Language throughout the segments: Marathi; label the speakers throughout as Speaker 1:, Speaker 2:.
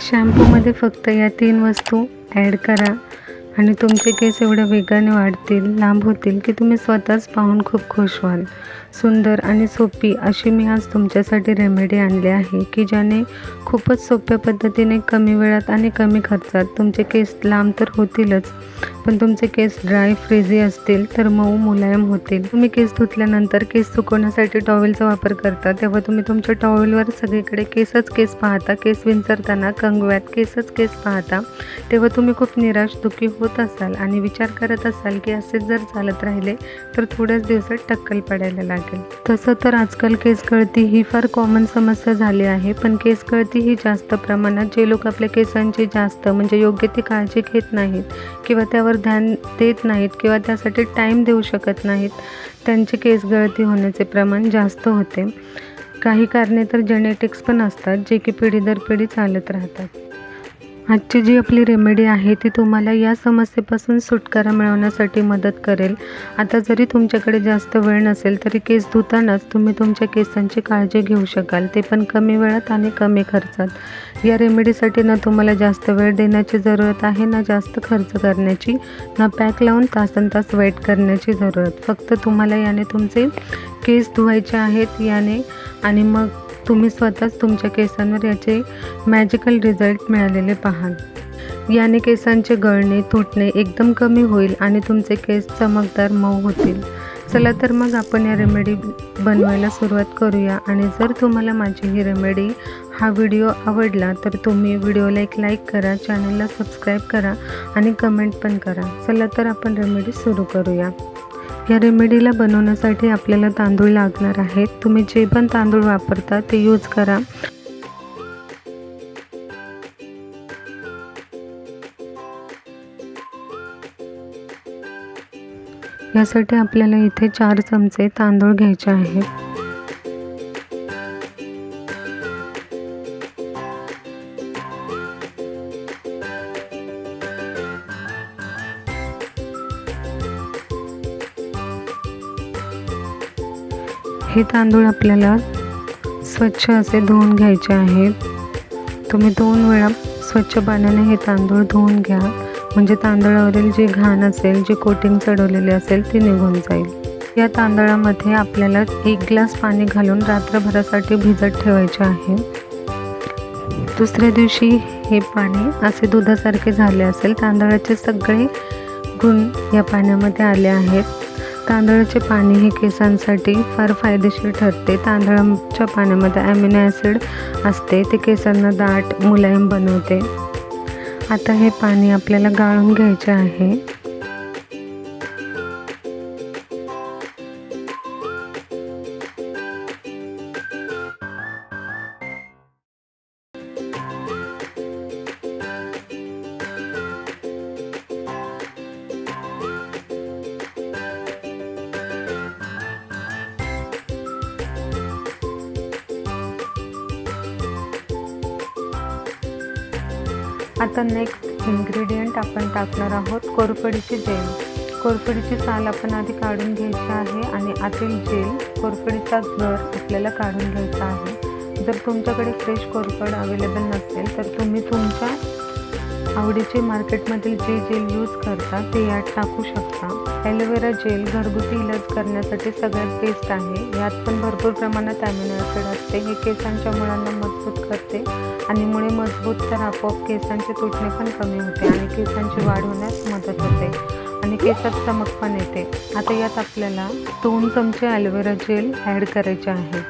Speaker 1: शॅम्पूमध्ये फक्त या तीन वस्तू ॲड करा आणि तुमचे केस एवढ्या वेगाने वाढतील लांब होतील की तुम्ही स्वतःच पाहून खूप खुश व्हाल. सुंदर आणि सोपी अशी मी आज तुमच्यासाठी रेमेडी आणली आहे की ज्याने खूपच सोप्या पद्धतीने कमी वेळात आणि कमी खर्चात तुमचे केस लांब तर होतीलच पण तुमचे केस ड्राय फ्रीझी असतील तर मऊ मुलायम होतील. तुम्ही केस धुतल्यानंतर केस सुकवण्यासाठी टॉवेलचा वापर करता. तेव्हा तुम्ही तुमच्या टॉवेलवर सगळीकडे केसच केस पाहता. केस विंचरताना कंगव्यात केसच केस पाहता. तेव्हा तुम्ही खूप निराश दुःखी होत असाल आणि विचार करत असाल की असेच जर चालत राहिले तर थोड्याच दिवसात टक्कल पडायला लागेल. तसं तर आजकाल केस गळती ही फार कॉमन समस्या झाली आहे पण केस गळती ही जास्त प्रमाणात जे लोक आपल्या केसांची जास्त म्हणजे योग्य ती काळजी घेत नाहीत किंवा त्यावर ध्यान देत नाहीत किंवा त्यासाठी टाईम देऊ शकत नाहीत. त्यांचे केस गळती होण्याचे प्रमाण जास्त होते. काही कारणे तर जेनेटिक्स पण असतात जे की पिढी दर पिढी चालत राहतात. आजची जी आपली रेमेडी आहे ती तुम्हाला या समस्येपासून सुटकारा मिळवण्यासाठी मदत करेल. आता जरी तुमच्याकडे जास्त वेळ नसेल तरी केस धुतानाच तुम्ही तुमच्या केसांची काळजी घेऊ शकाल. ते पण कमी वेळात आणि कमी खर्चात. या रेमेडीसाठी ना तुम्हाला जास्त वेळ देण्याची जरूरत आहे ना जास्त खर्च करण्याची ना पॅक लावून तासन तास वेट करण्याची जरूरत. फक्त तुम्हाला याने तुमचे केस धुवायचे आहेत याने आणि मग तुम्ही स्वतःच तुमच्या केसांवर याचे मॅजिकल रिझल्ट मिळालेले पाहाल. याने केसांचे गळणे तुटणे एकदम कमी होईल आणि तुमचे केस चमकदार मऊ होतील. चला तर मग आपण या रेमेडी बनवायला सुरुवात करूया आणि जर तुम्हाला माझी ही रेमेडी हा व्हिडिओ आवडला तर तुम्ही व्हिडिओला एक लाईक करा चॅनलला सबस्क्राईब करा आणि कमेंट पण करा. चला तर आपण रेमेडी सुरू करूया. या रेमेडीला बनवण्यासाठी आपल्याला तांदूळ लागणार आहेत. तुम्ही जे पण तांदूळ वापरता ते यूज करा. यासाठी आपल्याला इथे चार चमचे तांदूळ घ्यायचे आहेत. हे तांदूळ आपल्याला स्वच्छ असे धुवून घ्यायचे आहेत. तुम्ही दोन वेळा स्वच्छ पाण्याने हे तांदूळ धुवून घ्या. म्हणजे तांदळावरील जे घाण असेल जे कोटिंग चढवलेले असेल ते निघून जाईल. या तांदळामध्ये आपल्याला एक ग्लास पाणी घालून रात्रभरासाठी भिजत ठेवायचे आहे. दुसऱ्या दिवशी हे पाणी असे दुधासारखे झाले असेल तांदळाचे सगळे गुण या पाण्यामध्ये आले आहेत. तांदळाचे पाणी हे केसांसाठी फार फायदेशीर ठरते. तांदळाच्या पाण्यामध्ये ॲमिनो ॲसिड असते. ते केसांना दाट मुलायम बनवते. आता हे पाणी आपल्याला गाळून घ्यायचे आहे. आता नेक्स्ट इन्ग्रेडियंट आपण टाकणार आहोत कोरफडीची जेल कोरफडीची साल आपण आधी काढून घ्यायची आहे आणि आतील जेल कोरफडीचा घर आपल्याला काढून घ्यायचा आहे. जर तुमच्याकडे फ्रेश कोरफड अवेलेबल नसेल तर तुम्ही तुमच्या आवडीचे मार्केटमधील जे जेल यूज करता ते यात टाकू शकता. ॲलोवेरा जेल घरगुती इलाज करण्यासाठी सगळ्यात बेस्ट आहे. यात पण भरपूर प्रमाणात ॲमिनो ॲसिड असते. हे केसांच्या मुळांना मजबूत करते. आणि मुळे मजबूत तर आपोआप केसांचे तुटणे पण कमी होते आणि केसांची वाढ होण्यास मदत होते आणि केसात चमक पण येते. आता यात आपल्याला दोन चमचे ॲलोवेरा जेल ॲड करायचे आहे.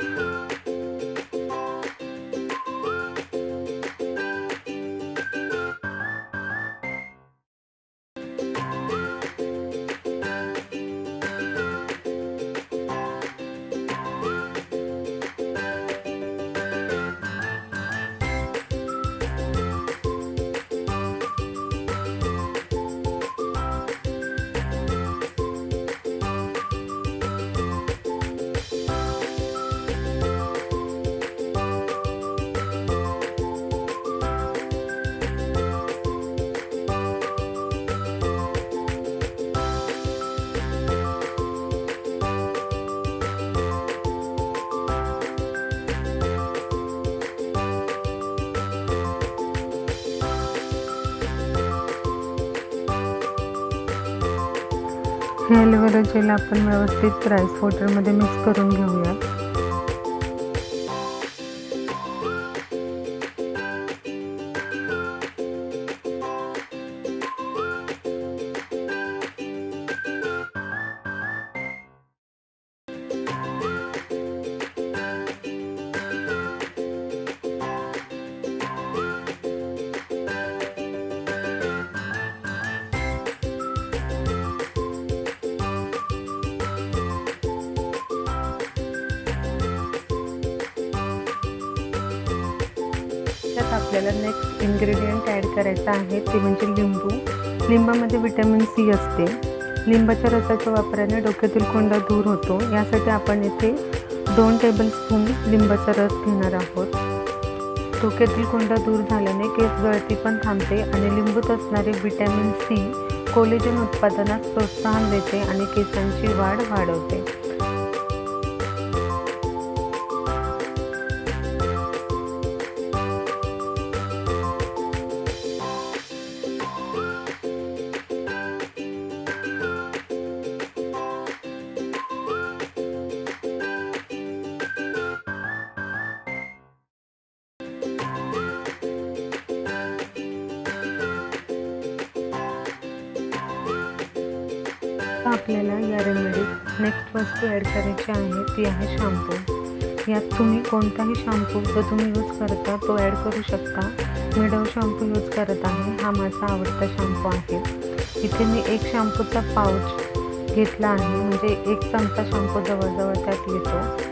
Speaker 1: हे ॲलोवेरा जेल आपण व्यवस्थित राईस वॉटरमध्ये मिक्स करून घेऊया. आपल्याला नेक्स्ट इन्ग्रेडियंट ॲड करायचं आहे ते म्हणजे लिंबू. लिंबामध्ये विटॅमिन सी असते. लिंबाच्या रसाच्या वापराने डोक्यातील कोंडा दूर होतो. यासाठी आपण येथे दोन टेबलस्पून लिंबाचा रस घेणार आहोत. डोक्यातील कोंडा दूर झाल्याने केस गळती पण थांबते आणि लिंबूत असणारे विटॅमिन सी कोलेजन उत्पादनास प्रोत्साहन देते आणि केसांची वाढ वाढवते. आता आपल्याला या रेमेडीत नेक्स्ट वस्तू ॲड करायची आहे ती आहे शॅम्पू यात तुम्ही कोणताही शॅम्पू जो तुम्ही यूज करता तो ॲड करू शकता. मी डव शॅम्पू यूज करत आहे. हा माझा आवडता शॅम्पू आहे. इथे मी एक शॅम्पूचा पाऊच घेतला आहे. म्हणजे एक चमचा शॅम्पू जवळजवळ त्यात येतो